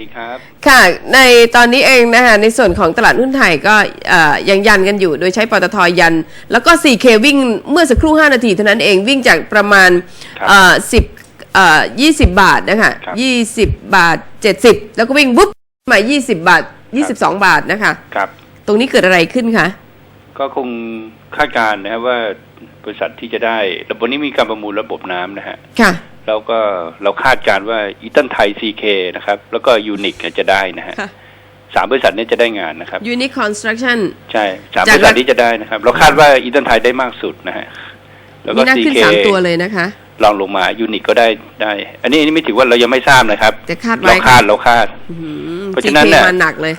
ดีครับ ค่ะ ในตอนนี้เองนะคะในส่วนของตลาดหุ้นไทยก็เอ่อยังยันกันอยู่ โดยใช้ปตทยัน แล้วก็ 4K วิ่งเมื่อสักครู่ 5 นาทีเท่านั้นเองวิ่งจากประมาณครับเอ่อ10เอ่อ20 บาทนะคะครับ20 บาท 70 แล้วก็วิ่งบุ๊บมา 20 บาท 22 บาทนะคะครับตรงนี้เกิดอะไรขึ้นคะก็คงคาดการณ์นะครับว่าบริษัทที่จะได้ ระบบนี้มีการประมูลระบบน้ำนะฮะค่ะ แล้วก็เราคาดการณ์ว่าอีตันไทย CK นะครับ แล้วก็ยูนิคจะได้นะฮะค่ะสามบริษัทนี้จะได้งานนะครับ Unique Construction ใช่สามบจากริษัทนี้จะได้นะครับ เราคาดว่าอีตันไทยได้มากสุดนะฮะแล้วก็มีน่าขึ้น CK 3ตัวเลยนะคะลองลงมายูนิคก็ได้ได้ อันนี้อันนี้ไม่ถือว่าเรายังไม่ทราบนะครับแต่คาดไว้เราคาดเราคาดอื้อหือเพราะฉะนั้น CK เนี่ยมาหนักเลย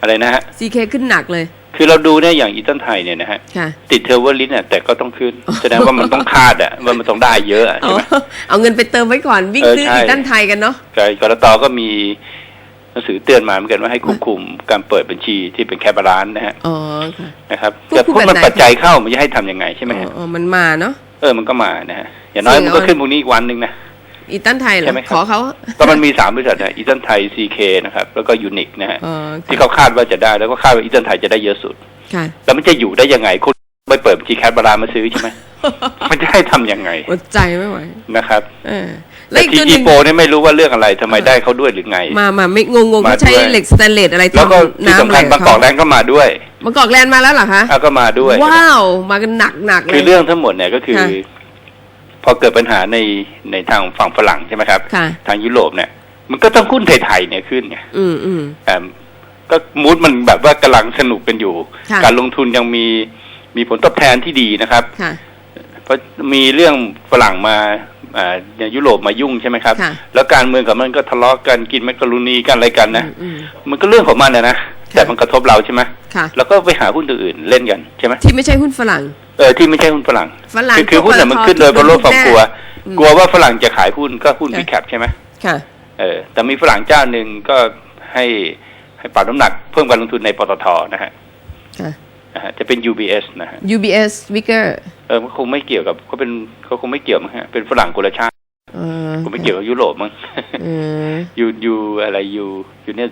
อะไรนะฮะ CK ขึ้นหนักเลย คือเราดูเนี่ยอย่างอีตันไทยเนี่ยนะฮะค่ะติดเทอร์เวอร์ลิสเนี่ยแต่ก็ต้องขึ้นแสดงว่ามันต้องคาดอะว่ามันต้องได้เยอะอะเอาใช่ไหมเอาเงินไปเติมไว้ก่อนวิ่งเออซื้อใช่อีกด้านไทยกันเนาะกกรตก็มีหนังสือเตือนมาเหมือนกันว่าให้ควบคุมการเปิดบัญชีที่เป็นแคบาลานนะฮะอ๋อค่ะนะครับควแต่บคุมพวกมันแบบไหนปัจจัยเข้ามันจะให้ทำยังไงใช่ไหมอ๋อฮะอ๋อมันมาเนาะเออมันก็มานะฮะอย่างน้อยเสี่ยงมันก็เอาขึ้นพรุ่งนี้อีกวันหนึ่งนะ อีกด้านไทยเหรใช่อไหมครับขอเขาก็มันมีสามบริษัทนะอีตันไทยซีเคนะครับ แล้วก็ยูนิคนะฮะอ๋อที่ค่ะเขาคาดว่าจะได้แล้วก็คาดว่าอีตันไทยจะได้เยอะสุดค่ะแล้วมันจะอยู่ได้ยังไงคุณไปเปิดบัญชีแคบาลานมาซื้อใช่ไหมมันจะให้ทำยังไงอดใจไม่ไหวนะครับเออแล้วแต่อีกทีตัวหจีนึ่งโปเนี่ยไม่รู้ว่าเรื่องอะไรทำไมได้เขาด้วยหรือไง มามาไม่งงงๆมาเขาใช้ด้วยเหล็กสแตนเลสอะไรแล้วก็ทำที่น้ำสำคัญบางกอกแรงก็มาด้วยบางกอกแลนด์มาแล้วเหรอคะอะก็มาด้วย ว้าว มากันหนักหนักๆเลคืยอเรื่องทั้งหมดเนี่ยก็คือค่ะ พอเกิดปัญหาในในทางฝั่งฝรั่งใช่ไหมครับค่ะทางยุโรปเนี่ย มันก็ต้องหุ้นไทยๆเนี่ยขึ้นไงอืมอืมอ่าก็มูดมันแบบว่ากำลังสนุกกันอยู่ค่ะการลงทุนยังมีมีผลตอบแทนที่ดีนะครับค่ะเพราะมีเรื่องฝรั่งมาอ่าอย่างยุโรปมายุ่งใช่ไหมครับค่ะแล้วการเมืองกับมันก็ทะเลาะกันกินแมกกะรูนีกันอะไรกันนะอืมมันก็เรื่องของมันนะนะแต่มันกระทบเราใช่ไหมค่ะแล้วก็ไปหาหุ้นตัวอื่นเล่นกันใช่ไหมที่ไม่ใช่หุ้นฝรั่ง เออที่ไม่ใช่หุ้นฝรั่งฝรั่งคือคือหุ้นน่ะมันขึ้นโดยเพราะโลกความกลัวอืมกลัวว่าฝรั่งจะขายหุ้นก็หุ้นค่ะบีแคปใช่ไหมค่ะเออแต่มีฝรั่งเจ้าหนึ่งก็ให้ให้ปรับน้ำหนักเพิ่มการลงทุนในปตทนะฮะค่ะนะฮะจะเป็น UBS นะฮะ UBS Wicker เออมันคงไม่เกี่ยวกับเขาเป็นเขาคงไม่เกี่ยวมั้งฮะเป็นฝรั่งคนละชาติเออคงไม่เกี่ยวกับยุโรปมั้งเออยูยูอะไรยูยูเนี่ย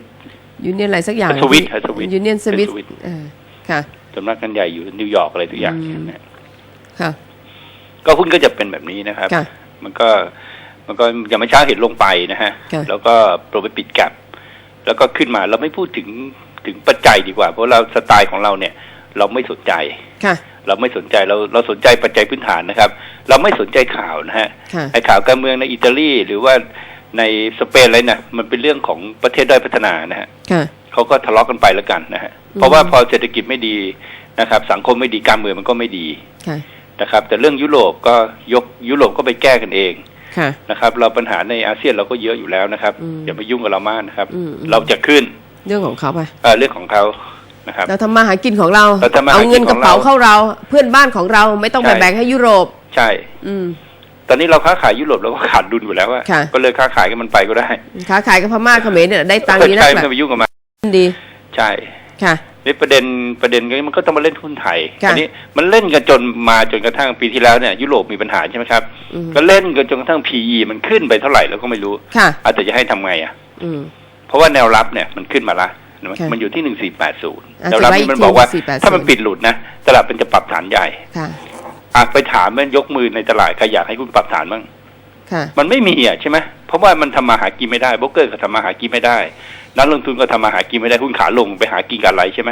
ยูเนียนอะไรสักอย่างสวิตฮะสวิตยูเนียนสวิตเป็นสวิตเออค่ะ สำนักงานใหญ่อยู่นิวยอร์กอะไรทุกอย่างอืมนะฮะค่ะก็หุ้นก็จะเป็นแบบนี้นะครับค่ะมันก็มันก็อย่างไม่อเช้าเห็นลงไปนะฮะค่ะแล้วก็โปรไปปิดแกลบแล้วก็ขึ้นมาเราไม่พูดถึงถึงปัจจัยดีกว่า เพราะเราสไตล์ของเราเนี่ย เราไม่สนใจค่ะเราไม่สนใจเราเราสนใจปัจจัยพื้นฐานนะครับ เราไม่สนใจข่าวนะฮะค่ะไอ้ข่าวการเมืองในอิตาลีหรือว่าในสเปนอะไรนะมันเป็นเรื่องของประเทศด้อยพัฒนานะฮะค่ะ เขาก็ทะเลาะกันไปแล้วกันนะฮะอืมเพราะว่าพอเศรษฐกิจไม่ดีนะครับ สังคมไม่ดีการเมืองมันก็ไม่ดีค่ะนะครับ แต่เรื่องยุโรปก็ยกยุโรปก็ไปแก้กันเองค่ะนะครับ เราปัญหาในอาเซียนเราก็เยอะอยู่แล้วนะครับอืมอย่ามายุ่งกับเรามากนะครับอืมอืมเราจะขึ้นเรื่องของเขาไปเอ่อเรื่องของเขานะครับเราทำมาหากินของเราเราทำมาหาเอาเงินกินกขระองเป๋าเราเข้าเรา เพื่อนบ้านของเราไม่ต้องไปใช่แบ่งให้ยุโรป ใช่ อืมตอนนี้เราค้าขายยุโรปเราก็ขาดดุลอยู่แล้วอะค่ะก็เลยค้าขายกันมันไปก็ได้ ค้าขายกับพม่าเขมรเนี่ยได้ตังค์ดีนะใช่แบไม่บไปยุ่งกับมัน ดีใช่ค่ะนี่ประเด็นประเด็นก็มันก็ต้องมาเล่นหุ้นไทยค่ะอันี้มันเล่นกันจนมาจนกระทั่งปีที่แล้วเนี่ยยุโรปมีปัญหาใช่ไหมครับอืมก็เล่นกันจนกระทั่ง PE มันขึ้นไปเท่าไหร่เราก็ไม่รู้ค่ะอาจจะจะให้ทำไงอะอืมเพราะว่าแนวรับเนี่ยมันขึ้นมาละค่ะมันอยู่ที่หนึ่งสี่แปดศูนย์อะแนวรับนี่จะไว้มันบอกว่าที่1480ถ้ามันปิดหลุดนะตลาดมันจะปรับฐานใหญ่ค่ะอะไปถามมันยกมือในตลาดใครอยากให้คุณปรับฐานบ้างค่ะมันไม่มีอะใช่ไหมเพราะว่ามันทำมาหากินไม่ได้โบรกเกอร์ก็ทำมาหากินไม่ได้ นักลงทุนก็ทำมาหากินไม่ได้หุ้นขาลงไปหากินกันอะไรใช่ไหม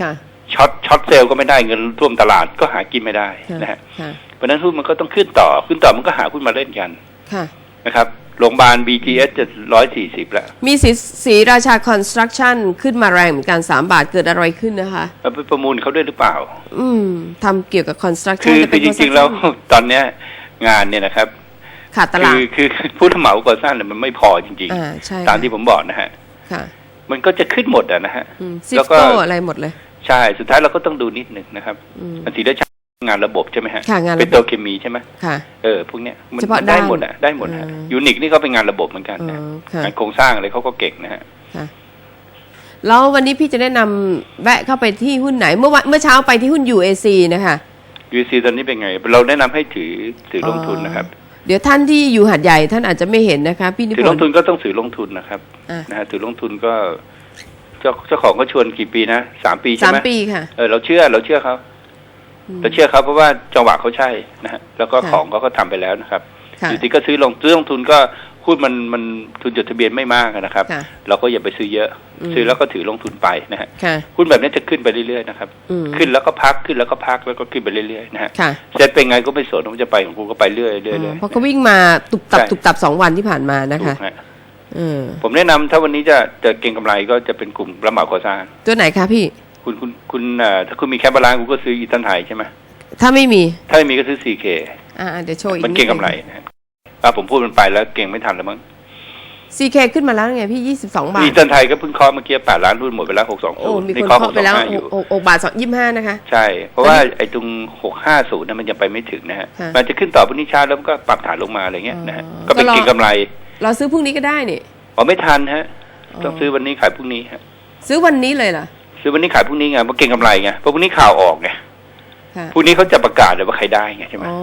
ค่ะช็อตช็อตเซลล์ก็ไม่ได้เงินท่วมตลาดก็หากินไม่ได้ค่ะนะฮะค่ะเพราะฉะนั้นหุ้นมันก็ต้องขึ้นต่อขึ้นต่อมันก็หาหุ้นมาเล่นกันค่ะนะครับโรงพยาบาล BTS จะร้อยสี่สิบแล้ว มีสีสีราชาคอนสตรักชั่นขึ้นมาแรงเหมือนกันสามบาทเกิดอะไรขึ้นนะคะเอาไปประมูลเขาด้วยหรือเปล่า อืมทำเกี่ยวกับคอนสตรักคืชั่นอคือจริงๆแล้วตอนเนี้ยงานเนี่ยนะครับขาดตลาคืดอคือผู้รับเหมาก่อสร้างเนี่ยมันไม่พอจริงอ่าใช่ๆตามที่ผมบอกนะฮะค่ะ มันก็จะขึ้นหมดอะนะฮะซิแล้ฟวก็โก้อะไรหมดเลย ใช่สุดท้ายเราก็ต้องดูนิดหนึ่งนะครับอืมอันสีราชางานระบบใช่ไหมฮะค่ะงานระบบเป็นตัวเคมีใช่ไหมค่ะเออพวกเนี้ยมันเฉพาะได้ด้านหมดอะได้หมดฮะอืมยูนิคนี่ก็เป็นงานระบบเหมือนกันอ๋อนะค่ะงานโครงสร้างอะไรเขาก็เก่งนะฮะค่ะแล้ววันนี้พี่จะแนะนำแวะเข้าไปที่หุ้นไหน เมื่อวันเมื่อเช้าไปที่หุ้น UAC นะคะยูซีตอนนี้เป็นไง เราแนะนำให้ถือถือลงทุนนะครับ เดี๋ยวท่านที่อยู่หัดใหญ่ท่านอาจจะไม่เห็นนะคะ พี่นิถือพลนงธ์ทุนก็ต้องถือลงทุนนะครับอะนะฮะถือลงทุนก็ เจ้าเจ้าของก็ชวนกี่ปีนะสามปีใช่สามไหมปีค่ะเออเราเชื่อเราเชื่อเขาอืมเราเชื่อเขาเพราะว่าจังหวะเขาใช่นะฮะแล้วก็ค่ะของเขาก็ทำไปแล้วนะครับค่ะอยู่ที่ก็ซื้อลงซื้อลงทุนก็ หุ้นมันมันทุนจดทะเบียนไม่มากนะครับค่ะเราก็อย่าไปซื้อเยอะอืมซื้อแล้วก็ถือลงทุนไปนะฮะค่ะหุ้นแบบนี้จะขึ้นไปเรื่อยๆนะครับอืมขึ้นแล้วก็พักขึ้นแล้วก็พักแล้วก็ขึ้นไปเรื่อยๆนะฮะค่ะเซ็ตเป็นไงก็ไม่สนว่าจะไปของกูก็ไปเรื่อยๆเรื่อยเพราะเขาวิ่งมาตุบตับใช่ตุบตับสองวันที่ผ่านมาๆนะคะถูกฮะเออผมแนะนำถ้าวันนี้จะจะเก็งกำไรก็จะเป็นกลุ่มรับเหมาก่อสร้างตัวไหนคะพี่ คุณคุณคุณเอ่อถ้าคุณมีแคปบาลานซ์คุณก็ซื้ออีตันไทยใช่ไหมถ้าไม่มี ถ้าไม่มีก็ซื้อ 4K อ่าเดี๋ยวโชว์อีกมันเก็งกำไรนะฮะ อะผมพูดมันไปแล้วเก่งไม่ทันแล้วมั้งซีเคขึ้นมาแล้วไงพี่ยี่สิบสองบาทอีตันไทยก็เพิ่งเคาะเมื่อกี้8ล้านหุ้นหมดไปแล้ว620โอ้มีนี่คนเคาะเคาะไปแล้ว625อยู่หกหกบาทสองยี่ห้านะคะ ใช่ เพราะว่าไอ้ตรง650นั้นมันยังไปไม่ถึงนะฮะค่ะมันจะขึ้นต่อพรุ่งนี้เช้าแล้วมันก็ปรับฐานลงมาอะไรเงี้ยนะฮะอ๋อก็เป็นก็รอเก่งกำไร เราซื้อพรุ่งนี้ก็ได้นี่อ๋อไม่ทันฮะอ๋อต้องซื้อวันนี้ขายพรุ่งนี้ฮะ ซื้อวันนี้เลยเหรอ ซื้อวันนี้ขายพรุ่งนี้ไงเพราะเก่งกำไรไง เพราะพรุ่งนี้ข่าวออกไงค่ะ พรุ่งนี้เขาจะประกาศเลยว่าใครได้ไงใช่ไหมอ๋อ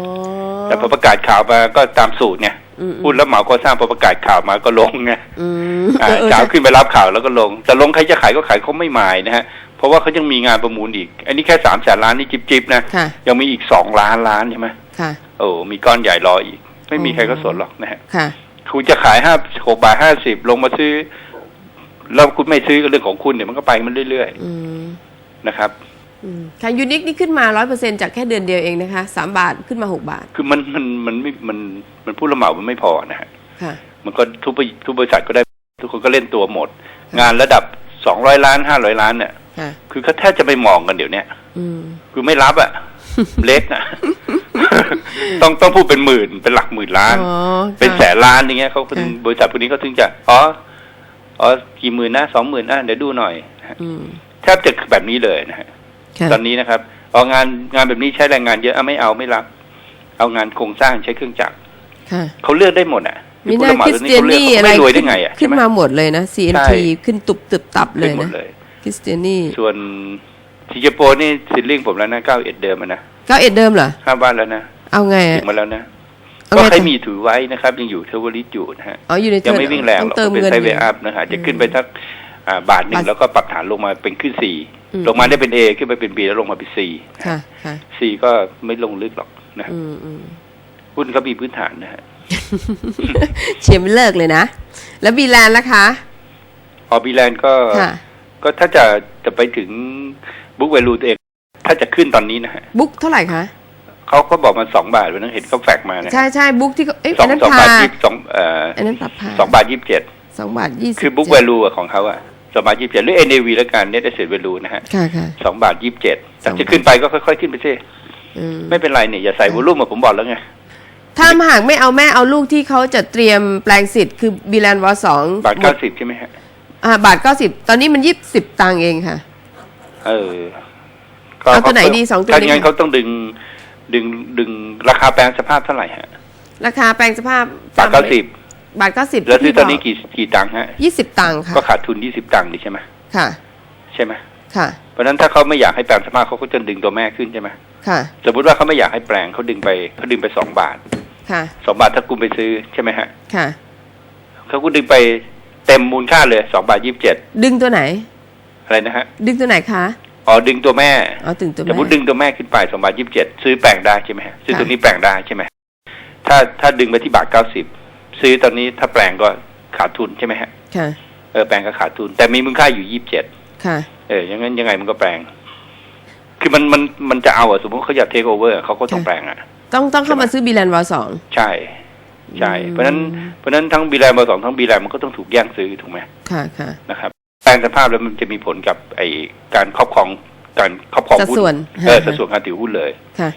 แต่พอประกาศข่าวมาก็ตามสูตรไงอืมพูดแล้วเหมาก็สร้างพอประกาศข่าวมาก็ลงไงอืมอ่าเออเออเช้าขึ้นไปรับข่าวแล้วก็ลง แต่ลงใครจะขายก็ขายเขาไม่หมายนะฮะ เพราะว่าเขายังมีงานประมูลอีก อันนี้แค่สามแสนล้านนี่จิบๆนะค่ะยังมีอีกสองล้านล้านใช่ไหมค่ะโอ้มีก้อนใหญ่รออีก ไม่มีอ๋อใครก็สนหรอกนะฮะค่ะคุณจะขายห้าหกบาทห้าสิบลงมาซื้อ แล้วคุณไม่ซื้อก็เรื่องของคุณเดี๋ยวมันก็ไปมันเรื่อยอืมๆนะครับอืม ค่ะยูนิคนี่ขึ้นมาร้อยเปอร์เซ็นจากแค่เดือนเดียวเองนะคะสามบาทขึ้นมาหกบาท คือมันมันมันไม่มันมันผู้รับเหมามันไม่พอนะฮะค่ะมันก็ทุกบริทุกบริษัทก็ได้ทุกคนก็เล่นตัวหมด งานระดับสองร้อยล้านห้าร้อยล้านเนี่ยค่ะคือเขาแทบจะไม่มองกันเดี๋ยวเนี้ยอืมคือไม่รับอะ เล็กอะ ต้องต้องพูดเป็นหมื่นเป็นหลักหมื่นล้านอ๋อเป็นค่ะแสนล้านอย่างเงี้ยเขาถึงค่ะบริษัทพวกนี้เขาถึงจะอ๋ออ๋อกี่หมื่นนะสองหมื่นอะเดี๋ยวดูหน่อยนะฮะอืมแทบจะแบบนี้เลยนะฮะค่ะ ตอนนี้นะครับเอางานงานแบบนี้ใช้แรงงานเยอะอะไม่เอาไม่รับ เอางานโครงสร้างใช้เครื่องจักรค่ะเขาเลือกได้หมดอะมีหผู้น้ารับเหมาคริสตัวเตียเขาเลือกเขานี่อะไรไม่รวยได้ขึ้นไงอะขึ้ใช่นไหมมาหมดเลยนะใช่ CNT ขึ้นตุบตุบตับเลขึ้นยหมดนะเลยคริสเตียนี่ส่วนสิงคโปร์นี่สิลลิ่งผมแล้วนะเก้าเอ็ดเดิมอะนะเก้าเอ็ดเดิมเหรอห้าบ้านแล้วนะเอาไงถึอะงมาแล้วนะเอาก็ไงใครต่อมีถือไว้นะครับ ยังอยู่เทเวอริสอยู่นะฮะอ๋ออยู่ในยังเทิร์นไม่วิ่งแรงหต้รออกเติมเป็นเงินไซอเวยู่อัพนะฮะจะขึ้นไปสักอ่า บาทหนึ่งบาทแล้วก็ปรับฐานลงมาเป็นขึ้นสี่อืมลงมาได้เป็นเอขึ้นไปเป็นบีแล้วลงมาเป็นซีค่ะค่ะซีก็ไม่ลงลึกหรอกนะอืมอืมหุ้นก็มีพื้นฐานนะฮะเชียร์ไม่เลิกเลยนะ แล้วบีแลนด์ล่ะคะออบีแลนด์ก็ค่ะก็ถ้าจะจะไปถึงบุ๊กเวลูตัวเอง ถ้าจะขึ้นตอนนี้นะฮะบุ๊กเท่าไหร่คะเขาเขาบอกมาสองบาทวันนั้นเห็นเขาแฟกมานะใช่ใช่บุ๊กที่เขาเอ๊ะสออังนนั้นสองพาบาทยี่สิบสองเอ่ออันนั้นปรับพาสองบาทยี่สิบเจ็ดสองบาทยี่สิบคือบุ๊กจ็แวดลูของเขาอะ สองบาทยี่สิบเจ็ดหรือ NAV แล้วกัน Net Asset Value นะฮะค่ะค่ะสองบาทยี่สิบเจ็ดแต่สองบาทจะขึ้นไปก็ค่อยๆขึ้นไปสิอืมไม่เป็นไรเนี่ยอย่าใส่วอลุ่มมาผมบอกแล้วไงถ้าหากไม่เอาแม่เอาลูกที่เขาจะเตรียมแปลงสิทธิ์คือบีแลนด์วอสองบาทเก้าสิบใช่ไหมฮะอ่าบาทเก้าสิบตอนนี้มันยี่สิบตังค์เองค่ะ เออเอาตัวไหนดีสองตัวนี้ถ้าอย่างนั้นเขาต้องดึงดึงดึงราคาแปลงสภาพเท่าไหร่ฮะราคาแปลงสภาพบาทเก้าสิบ บาทเก้าสิบแล้วซื้อตอนนี้กี่กี่ตังค์ฮะยี่สิบตังค์ค่ะ ก็ขาดทุนยี่สิบตังค์ดิใช่ไหมค่ะ ใช่ไหมค่ะ เพราะฉะนั้นถ้าเขาไม่อยากให้แปลงสภาพเขาก็จะดึงตัวแม่ขึ้นใช่ไหมค่ะ สมมติว่าเขาไม่อยากให้แปลงเขาดึงไปเขาดึงไปสองบาท ค่ะสองบาทถ้าคุณไปซื้อใช่ไหมฮะ ค่ะเขาก็ดึงไปเต็มมูลค่าเลยสองบาทยี่สิบเจ็ดดึงตัวไหน อะไรนะฮะ ดึงตัวไหนคะอ๋อดึงตัวแม่เอาถึงตัวสมแม่มติดึงตัวแม่ขึ้นไปสองบาทยี่สิบเจ็ดซื้อแปลงได้ใช่ไหมฮะซื้อค่ะตัวนี้แปลงได้ใช่ไหมถ้าถ้าดึงไปที่บาทเก้าสิบ ซื้อตอนนี้ถ้าแปลงก็ขาดทุนใช่ไหมฮะค่ะเออแปลงก็ขาดทุน แต่มีมูลค่าอยู่ยี่สิบเจ็ดค่ะ เออยังงั้นยังไงมันก็แปลง คือมันมันมันจะเอาอะสมมติเขาอยากเทคโอเวอร์เขาก็ต้องค่ะแปลงอะต้องต้องเข้ามาซื้อบีแลนด์วอสองใช่ใช่อืมเพราะฉะนั้นเพราะฉะนั้นทั้งบีแลนด์มาสองทั้งบีแลนด์มันก็ต้องถูกแย่งซื้อถูกไหมค่ะค่ะนะครับแปลงสภาพแล้วมันจะมีผลกับไอการครอบครองการครอบครองสัดหุ้นส่วนเออฮะสัดส่วนการถือหุ้นเลยค่ะ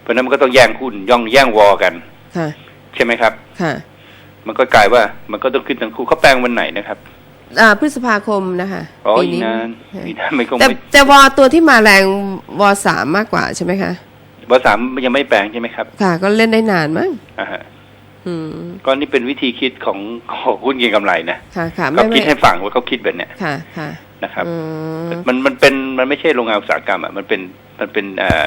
เพราะฉะนั้นมันก็ต้องแย่งหุ้นย่องแย่งวอกันค่ะใช่ไหมครับค่ะ มันก็กลายว่า มันก็ต้องขึ้นทั้งคู่เขาแปลงวันไหนนะครับอ่าพฤษภาคมนะคะอ๋อปีอีกนี้นานค่ะอีกนานไม่คงแต่ไม่แต่วอตัวที่มาแรงวอสามมากกว่าใช่ไหมคะวอสามยังไม่แปลงใช่ไหมครับ ค่ะ ก็เล่นได้นานมั้งอ่าฮะอืมก็นี่เป็นวิธีคิดของของหุ้นเก็งกำไรนะค่ะค่ะเขาไม่คิดไม่ให้ฟังว่าเขาคิดแบบเนี้ยค่ะค่ะ นะครับอืมมันมันเป็นมันไม่ใช่โรงงานอุตสาหกรรมอะมันเป็นมันเป็นเอ่อ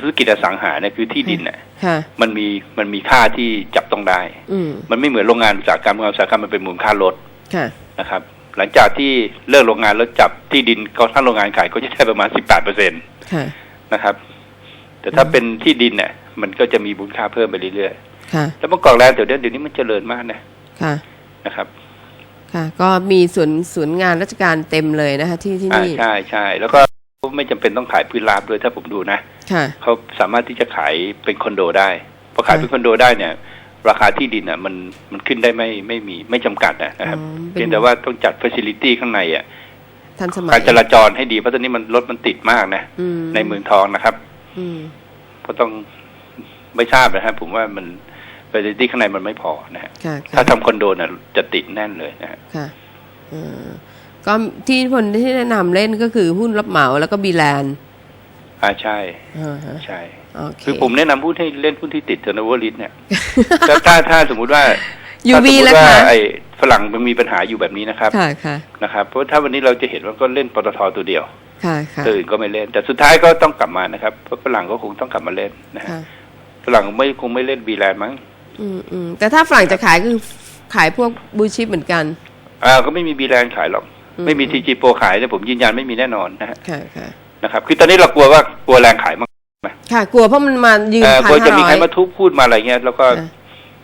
ธุรกิจอสังหาเนี่ยคือที่ดินเนี่ยค่ะมันมีมันมีค่าที่จับต้องได้อืมมันไม่เหมือนโรงงานอุตสาหกรรมโรงงานอุตสาหกรรมมันเป็นมูลค่าลดค่ะนะครับ หลังจากที่เลิกโรงงานแล้วจับที่ดินก็ทั้งโรงงานขายก็จะได้ประมาณสิบแปดเปอร์เซ็นตค่ะนะครับ แต่ถ้าอืมเป็นที่ดินเนี่ยมันก็จะมีมูลค่าเพิ่มไปเรื่อยค่ะๆแล้วเมื่อก่อนแลนด์เดี๋ยวนี้เดี๋ยวนี้มันเจริญมากนะค่ะนะครับ ค่ะ ก็มีศูนย์ศูนย์งานราชการเต็มเลยนะคะ ที่ที่อ่านี่ใช่ใช่แล้วก็ไม่จำเป็นต้องขายพื้นราบด้วยถ้าผมดูนะค่ะเขาสามารถที่จะขายเป็นคอนโดได้พอขายค่ะเป็นคอนโดได้เนี่ย ราคาที่ดินอะ มันมันขึ้นได้ไม่ไม่มีไม่จำกัดนะนะครับอ๋อเป็นเพียงแต่ว่าต้องจัดฟ a ซิลิตี้ข้างในอะทันสมัยการจราจรให้ดีเพราะตอนนี้มันรถมันติดมากนะอืมในเมืองทองนะครับอืมก็ต้องไม่ทราบนะครับผมว่ามัน ฟ a ซิลิตี้ข้างในมันไม่พอนะฮะค่ะถ้าค่ะทำคอนโดน่ะจะติดแน่นเลยนะฮะค่ะเออก็ที่คนที่แนะนำเล่นก็คือหุ้นรับเหมาแล้วก็บีแลนด์อ่าใช่อ่าฮะใช่โอเคคือผมแนะนำหุ้นให้เล่นหุ้นที่ติดเทอร์โนเวอร์ลิสเนี่ยถ้าถ้าถ้าสมมุติว่ายูถ้าสมวีมุแล้วติว่าค่ะไอ้ฝรั่งมันมีปัญหาอยู่แบบนี้นะครับค่ะค่ะนะครับเพราะถ้าวันนี้เราจะเห็นว่าก็เล่นปตทตัวเดียวค่ะค่ะตัวอื่นก็ไม่เล่น แต่สุดท้ายก็ต้องกลับมานะครับเพราะฝรั่งก็คงต้องกลับมาเล่นนะฮะค่ะฝรั่งไม่คงไม่เล่นบีแลนด์มั้ง อืมอืมแต่ถ้าฝรั่งจะขายก็คือขายพวกบูชิปเหมือนกัน อ่าก็ไม่มีบีแลนด์ขายหรอกอืมไม่มีทีจีโปรขายเนี่ยผมยืนยันไม่มีแน่นอนนะฮะค่ะค่ะนะครับ คือตอนนี้เรากลัวว่ากลัวแรงขายมากค่ะ กลัวเพราะมันมายืนเอ่อพันกลัวจะห้ามีร้อใครยมาทุบพูดมาอะไรเงี้ย แล้วก็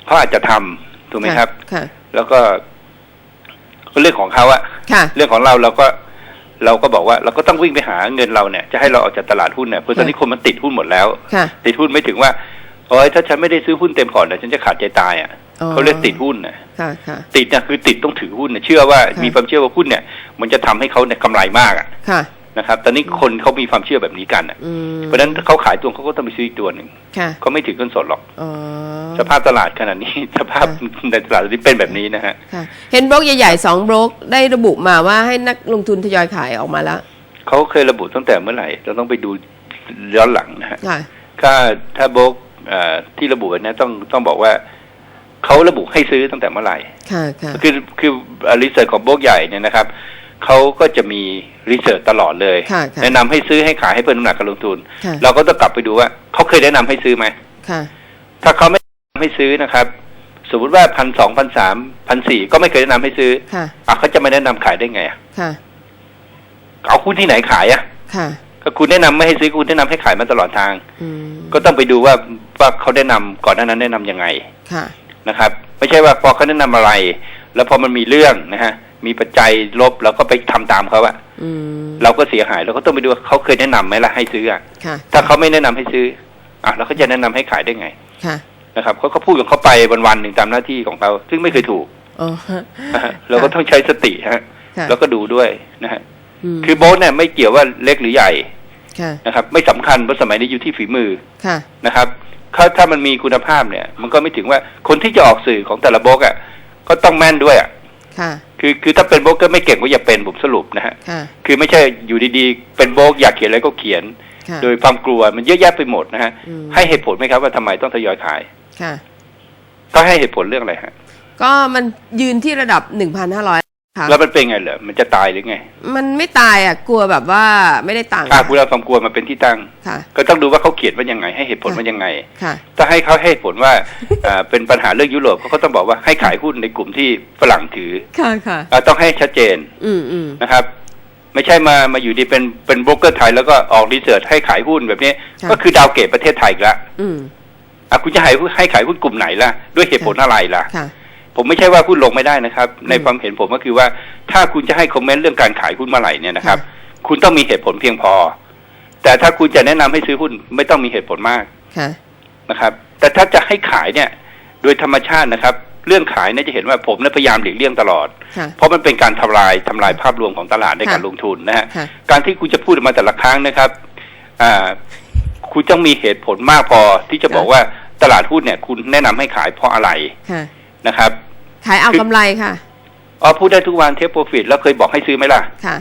เขาอาจจะทำถูกไหมครับค่ะแล้วก็ก็เรื่องของเขาอะค่ะเรื่องของเราเราก็เราก็บอกว่าเราก็ต้องวิ่งไปหาเงินเราเนี่ยจะให้เราออกจากตลาดหุ้นเนี่ยเพราะตอนนี้คนมันติดหุ้นหมดแล้วค่ะติดหุ้นไม่ถึงว่า โอ้ยถ้าฉันไม่ได้ซื้อหุ้นเต็มพอร์ตเนี่ยฉันจะขาดใจตายอะอ๋อเขาเรียกติดหุ้นนะค่ะค่ะติดเนี่ยคือติดต้องถือหุ้นนะเชื่อว่าค่ะมีความเชื่อว่าหุ้นเนี่ย มันจะทำให้เขาเนี่ยกำไรมากอะค่ะนะครับ ตอนนี้คนเขามีความเชื่อแบบนี้กันอะอืมเพราะฉะนั้นเขาขายตัวเขาก็ต้องไปซื้ออีกตัวหนึ่งค่ะเขาไม่ถือเงินสดหรอกอ๋อสภาพตลาดขนาดนี้ สภาพในตลาดนี้เป็นแบบนี้นะฮะค่ะเห็นบล็อกใหญ่ๆสองบล็อกได้ระบุมาว่าให้นักลงทุนทยอยขายออกมาแล้วเขาเคยระบุตั้งแต่เมื่อไหร่เราต้องไปดูย้อนหลังนะฮะค่ะถ้าถ้าโบกเอ่อ ที่ระบุไว้นะต้องต้องบอกว่าเขาระบุให้ซื้อตั้งแต่เมื่อไหร่ค่ะค่ะคือคือรีเสิร์ชของโบกใหญ่เนี่ยนะครับเขาก็จะมีรีเสิร์ชตลอดเลยค่ะค่ะแนะนำให้ซื้อให้ขายให้เพิ่มน้ำหนักการลงทุนค่ะเราก็ต้องกลับไปดูว่าเขาเคยแนะนำให้ซื้อไหมค่ะถ้าเขาไม่แนะนำให้ซื้อนะครับ สมมติว่าพันสองพันสามพันสี่ก็ไม่เคยแนะนำให้ซื้อค่ะอะเขาจะไม่แนะนำขายได้ไงอะค่ะเอาหุ้นที่ไหนขายอะค่ะ ก็คุณแนะนำไม่ให้ซื้อคุณแนะนำให้ขายมาตลอดทางอืมก็ต้องไปดูว่าว่าเขาแนะนำก่อนหน้านั้นแนะนำยังไงค่ะนะครับ ไม่ใช่ว่าพอเขาแนะนำอะไร แล้วพอมันมีเรื่องนะฮะ มีปัจจัยลบเราก็ไปทำตามเขาอะอืมเราก็เสียหายเราก็ต้องไปดูว่าเขาเคยแนะนำไหมล่ะให้ซื้ออะค่ะถ้าเขาไม่แนะนำให้ซื้ออะเราก็จะแนะนำให้ขายได้ไงค่ะนะครับเขาก็พูดของเขาไปวันๆหนึ่งตามหน้าที่ของเขาซึ่งไม่เคยถูกอ๋อฮะนะฮะเราก็ต้องใช้สติฮะค่ะแล้วก็ดูด้วยนะฮะม คือโบ๊ทเนี่ยไม่เกี่ยวว่าเล็กหรือใหญ่ค่ะนะครับ ไม่สำคัญเพราะสมัยนี้อยู่ที่ฝีมือค่ะนะครับถ้าถ้ามันมีคุณภาพเนี่ย มันก็ไม่ถึงว่าคนที่จะออกสื่อของแต่ละโบกอะก็ต้องแม่นด้วยอะค่ะคือคือถ้าเป็นโบรกเกอร์ไม่เก่งก็อย่าเป็นผมสรุปนะฮะค่ะคือไม่ใช่อยู่ดีๆ เป็นโบรกอยากเขียนอะไรก็เขียนค่ะโดยความกลัวมันเยอะแยะไปหมดนะฮะอืมให้เหตุผลไหมครับว่าทำไมต้องทยอยขายค่ะก็ให้เหตุผลเรื่องอะไรฮะก็มันยืนที่ระดับหนึ่งพันห้าร้อย ค่ะ แล้วมันเป็นไงเหรอมันจะตายหรือไง มันไม่ตายอะ กลัวแบบว่าไม่ได้ตังค์ถ้าคุณเอาความกลัวมาเป็นที่ตั้ง ค่ะ ก็ต้องดูว่าเขาเขียนว่ายังไง ให้เหตุผลว่ายังไง ค่ะ ถ้าให้เขาให้เหตุผลว่าอ่าเป็นปัญหาเรื่องยุโรปเขาก็ต้องบอกว่าให้ขายหุ้นในกลุ่มที่ฝรั่งถือ ค่ะค่ะอ่าต้องให้ชัดเจน อืมอืมนะครับไม่ใช่มามาอยู่ดีเป็นเป็นโบรกเกอร์ไทยแล้วก็ออกรีเสิร์ชให้ขายหุ้นแบบนี้ค่ะก็คือดาวเกตประเทศไทยอีกละอืมอะคุณจะให้ให้ขายหุ้นกลุ่มไหนล่ะ ด้วยเหตุผลอะไรล่ะค่ะ ผมไม่ใช่ว่าหุ้นลงไม่ได้นะครับ ในอืมความเห็นผมก็คือว่าถ้าคุณจะให้คอมเมนต์เรื่องการขายหุ้นเมื่อไหร่เนี่ยนะครับค่คุณต้องมีเหตุผลเพียงพอ แต่ถ้าคุณจะแนะนำให้ซื้อหุ้นไม่ต้องมีเหตุผลมากค่ะนะครับ แต่ถ้าจะให้ขายเนี่ย โดยธรรมชาตินะครับ เรื่องขายเนี่ยจะเห็นว่าผมเนี่ยพยายามหลีกเลี่ยงตลอดค่ะเพราะมันเป็นการทำลายทำลายภาพรวมของตลาดในการค่ะลงทุนนะฮะค่ะการที่คุณจะพูดออกมาแต่ละครั้งนะครับอ่าคุณต้องมีเหตุผลมากพอที่จะบอกว่าตลาดหุ้นเนี่ย คุณแนะนำให้ขายเพราะอะไรค่ะนะครับ ขายเอากำไรค่ะอ๋อพูดได้ทุกวันเทปโปรฟิตแล้วเคยบอกให้ซื้อไหมล่ะค่ะ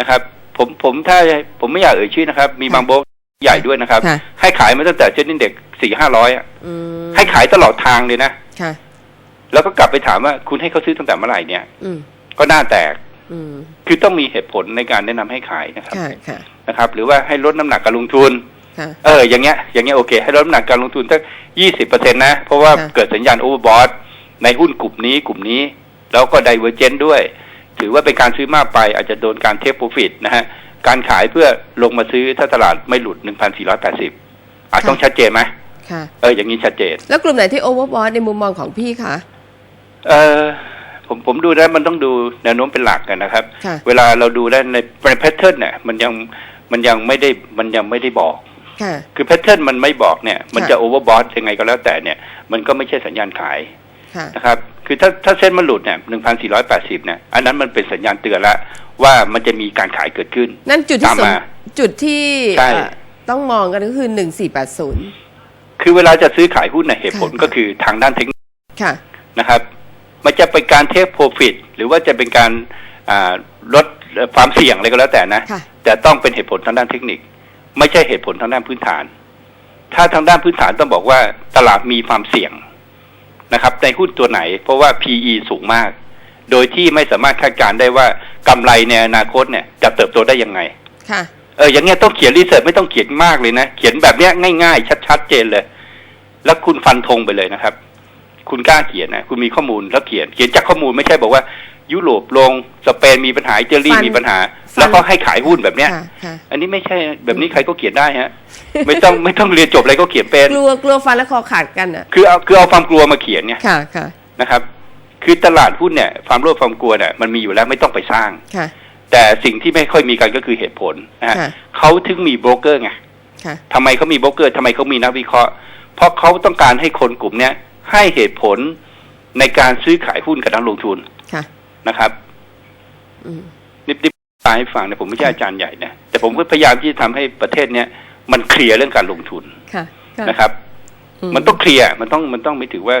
นะครับ ผมผมถ้าผมไม่อยากเอ่ยชื่อนะครับ มีค่ะบางโบรกใหญ่ด้วยนะครับค่ะให้ขายมาตั้งแต่เจ็ดนินเด็กสี่ห้าร้อยอืมให้ขายตลอดทางเลยนะค่ะแล้วก็กลับไปถามว่าคุณให้เขาซื้อตั้งแต่เมื่อไหร่เนี่ย อืมก็หน้าแตกอืมคือต้องมีเหตุผลในการแนะนำให้ขายนะครับค่ะค่ะนะครับ หรือว่าให้ลดน้ำหนักการลงทุนค่ะเอออย่างเงี้ยอย่างเงี้ยโอเค ให้ลดน้ำหนักการลงทุนสักยี่สิบเปอร์เซ็นต์นะ เพราะว่าค่ะเกิดสัญญาณโอเวอร์บอท ในหุ้นกลุ่มนี้กลุ่มนี้ แล้วก็ไดเวอร์เจนด้วย ถือว่าเป็นการซื้อมากไปอาจจะโดนการเทคโปรฟิตนะฮะการขายเพื่อลงมาซื้อถ้าตลาดไม่หลุดหนึ่งพันสี่ร้อยแปดสิบอาจต้องชัดเจนไหมค่ะเอออย่างนี้ชัดเจน แล้วกลุ่มไหนที่โอเวอร์บอทในมุมมองของพี่คะเออผมผมดูได้มันต้องดูแนวโน้มเป็นหลักกันนะครับค่ะเวลาเราดูได้ในในแพทเทิร์นเนี่ยมันยังมันยังไม่ได้มันยังไม่ได้บอกค่ะคือแพทเทิร์นมันไม่บอกเนี่ย มันค่ะจะโอเวอร์บอทยังไงก็แล้วแต่เนี่ย มันก็ไม่ใช่สัญญาณขายค่ะ นะครับ คือถ้าถ้าเส้นมันหลุดเนี่ยหนึ่งพันสี่ร้อยแปดสิบเนี่ย อันนั้นมันเป็นสัญญาณเตือนละว่ามันจะมีการขายเกิดขึ้น นั่นจุดที่ตามสมมาจุดที่ใช่เอ่อต้องมองกันก็คือหนึ่งสี่แปดศูนย์คือเวลาจะซื้อขายหุ้นเนี่ยเหตุผลค่ะก็คือทางด้านเทคนิคค่ะนะครับ มันจะเป็นการเทคโปรฟิตหรือว่าจะเป็นการอ่าลดความเสี่ยงอะไรก็แล้วแต่นะค่ะแต่ต้องเป็นเหตุผลทางด้านเทคนิค ไม่ใช่เหตุผลทางด้านพื้นฐาน ถ้าทางด้านพื้นฐานต้องบอกว่าตลาดมีความเสี่ยง นะครับ ในหุ้นตัวไหน เพราะว่า PE สูงมาก โดยที่ไม่สามารถคาดการณ์ได้ว่ากำไรในอนาคตเนี่ยจะเติบโตได้ยังไงค่ะเอออย่างเงี้ยต้องเขียนรีเสิร์ชไม่ต้องเขียนมากเลยนะ เขียนแบบเนี้ยง่ายๆ ชัดๆเจนเลย แล้วคุณฟันธงไปเลยนะครับ คุณกล้าเขียนนะคุณมีข้อมูลแล้วเขียนเขียนจากข้อมูลไม่ใช่บอกว่า ยุโรปลงสเปนมีปัญหาอิตาลีฟันมีปัญหาฟัน แล้วก็ให้ขายหุ้นแบบเนี้ยค่ะค่ะอันนี้ไม่ใช่แบบนี้ใครก็เขียนได้ฮะ ไม่ต้องไม่ต้องเรียนจบอะไรก็เขียนเป็น กลัวกลัวฟันและคอขาดกันอะ คือเอาคือเอาความกลัวมาเขียนเนี่ยค่ะค่ะนะครับ คือตลาดหุ้นเนี่ยความโลภความกลัวเนี่ยมันมีอยู่แล้วไม่ต้องไปสร้างค่ะ แต่สิ่งที่ไม่ค่อยมีกันก็คือเหตุผลนะฮะค่ะเขาถึงมีโบรกเกอร์ไงค่ะทำไมเขามีโบรกเกอร์ทำไมเขามีนักวิเคราะห์ เพราะเขาต้องการให้คนกลุ่มเนี้ยให้เหตุผลในการซื้อขายหุ้นกับนักลงทุนค่ะนะครับอืมนิบนิบ ตายให้ฟังนะผมไม่ใช่อาจารย์ใหญ่นะแต่ผมก็พยายามที่จะทำให้ประเทศเนี้ยมันเคลียร์เรื่องการลงทุนค่ะค่ะนะครับ มันต้องเคลียร์มันต้องมันต้องไม่ถือว่า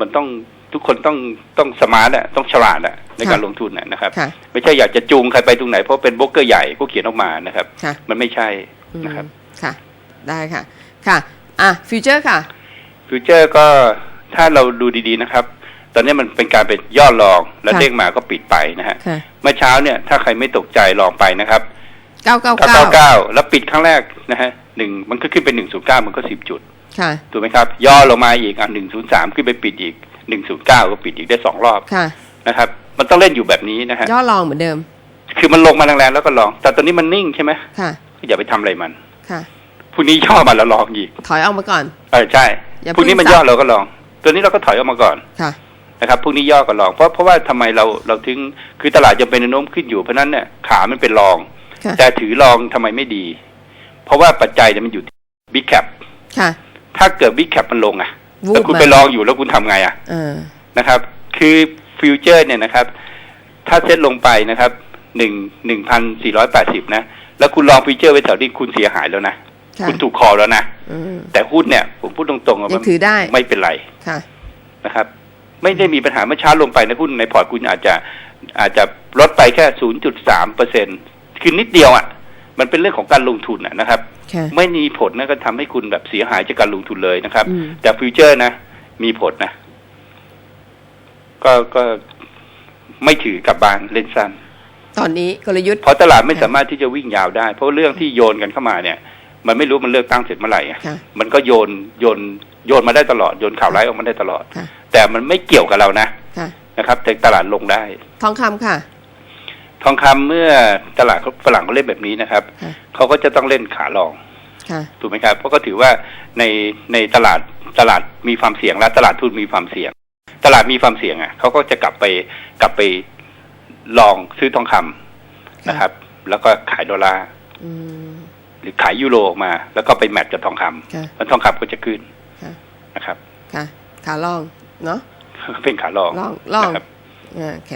มันต้องทุกคนต้องต้องสมาร์ทอะต้องฉลาดอะในการลงทุนอะนะครับค่ะไม่ใช่อยากจะจูงใครไปตรงไหนเพราะเป็นโบรกเกอร์ใหญ่ก็เขียนออกมานะครับค่ะมันไม่ใช่อืมนะครับค่ะ ได้ค่ะ ค่ะ อะฟิวเจอร์ค่ะฟิวเจอร์ก็ถ้าเราดูดีๆนะครับ ตอนนี้มันเป็นการเป็นย่อรองแล้วค่ะเด้งมาก็ปิดไปนะฮะค่ะเมื่อเช้าเนี่ยถ้าใครไม่ตกใจลองไปนะครับเก้าเก้าเก้า999แล้วปิดครั้งแรกนะฮะหนึ่งมันก็ขึ้นเป็น109มันก็10จุดค่ะถูกไหมครับ ย่อลงมาอีกอะ103ขึ้นไปปิดอีก109ก็ปิดอีกได้สองรอบค่ะนะครับ มันต้องเล่นอยู่แบบนี้นะฮะย่อลองเหมือนเดิม คือมันลงมาแรงๆแล้วก็ลอง แต่ตอนนี้มันนิ่งใช่ไหมค่ะอย่าไปทำอะไรมันค่ะพรุ่งนี้ย่อมาแล้วลองอีกถอยออกมาก่อนเออใช่อย่าพรุ่งนี้มันเพิ่งย่อสับเราก็ลอง ตัวนี้เราก็ถอยออกมาก่อนค่ะ นะครับพรุ่งนี้ย่อก็ลอง เพราะเพราะว่าทำไมเราเราถึงคือตลาดยังเป็นแนวโน้มขึ้นอยู่เพราะฉะนั้นเนี่ยขามันเป็นรองค่ะแต่ถือรองทำไมไม่ดี เพราะว่าปัจจัยเนี่ยมันอยู่บิ๊กแคปค่ะถ้าเกิดบิ๊กแคปมันลงอะวูบแล้วคุณมาไปลองอยู่แล้วคุณทำไงอะเออนะครับ คือฟิวเจอร์เนี่ยนะครับ ถ้าเซ็ตลงไปนะครับหนึ่งหนึ่งพันสี่ร้อยแปดสิบนะแล้วคุณลองฟิวเจอร์ไว้แถวนี้คุณเสียหายแล้วนะค่ะคุณถูกคอแล้วนะอืมแต่หุ้นเนี่ย ผมพูดตรงๆว่ายัมันงถือได้ไม่เป็นไรค่ะนะครับ ไม่ได้มีปัญหาเมื่อเช้าลงไปในหุ้นในพอร์ตคุณอาจจะอาจจะลดไปแค่0.3เปอร์เซ็นคือนิดเดียวอะ่ะ มันเป็นเรื่องของการลงทุนอะนะครับค่ะไม่มีผลนะก็ทำให้คุณแบบเสียหายจากการลงทุนเลยนะครับอืมแต่ฟิวเจอร์นะ มีผลนะ ก็ก็ไม่ถือกลับบ้านเล่นสั้นตอนนี้กลยุทธ์เพราะตลาดไม่สามารถที่จะวิ่งยาวได้ เพราะเรื่องที่โยนกันเข้ามาเนี่ย มันไม่รู้มันเลือกตั้งเสร็จเมื่อไหร่อะค่ะมันก็โยนโยนโยนมาได้ตลอดโยนข่าวร้ายออกมาได้ตลอดค่ะ แต่มันไม่เกี่ยวกับเรานะค่ะนะครับแต่ตลาดลงได้ ทองคำค่ะ ทองคำเมื่อตลาดเขาฝรั่งเขาเล่นแบบนี้นะครับค่ะ เขาก็จะต้องเล่นขาลองค่ะ ถูกไหมครับเพราะก็ถือว่าในในตลาดตลาดมีความเสี่ยงและตลาดทุนมีความเสี่ยง ตลาดมีความเสี่ยงอะเขาก็จะกลับไปกลับไปลองซื้อทองคำนะครับ แล้วก็ขายดอลลาร์อืม หรือขายยูโรออกมา แล้วก็ไปแมทกับทองคำค่ะแล้วทองคำก็จะขึ้นค่ะ นะครับ ค่ะ ขาลอง เนาะเป็นขาลองลองลองนะครับอ่าโอเค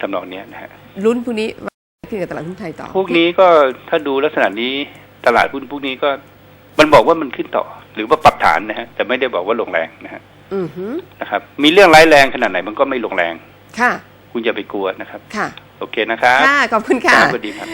ทำนองเนี้ยนะฮะลุ้นพรุ่งนี้ว่าขึ้นกับตลาดหุ้นไทยต่อพวกนี้ก็ถ้าดูลักษณะนี้ตลาดหุ้นพวกนี้ก็มันบอกว่ามันขึ้นต่อ หรือว่าปรับฐานนะฮะแต่ไม่ได้บอกว่าลงแรงนะฮะอือหือนะครับ มีเรื่องร้ายแรงขนาดไหนมันก็ไม่ลงแรง ค่ะ คุณอย่าไปกลัวนะครับ ค่ะ โอเคนะครับ ค่ะ ขอบคุณค่ะครับสวัสดีครับ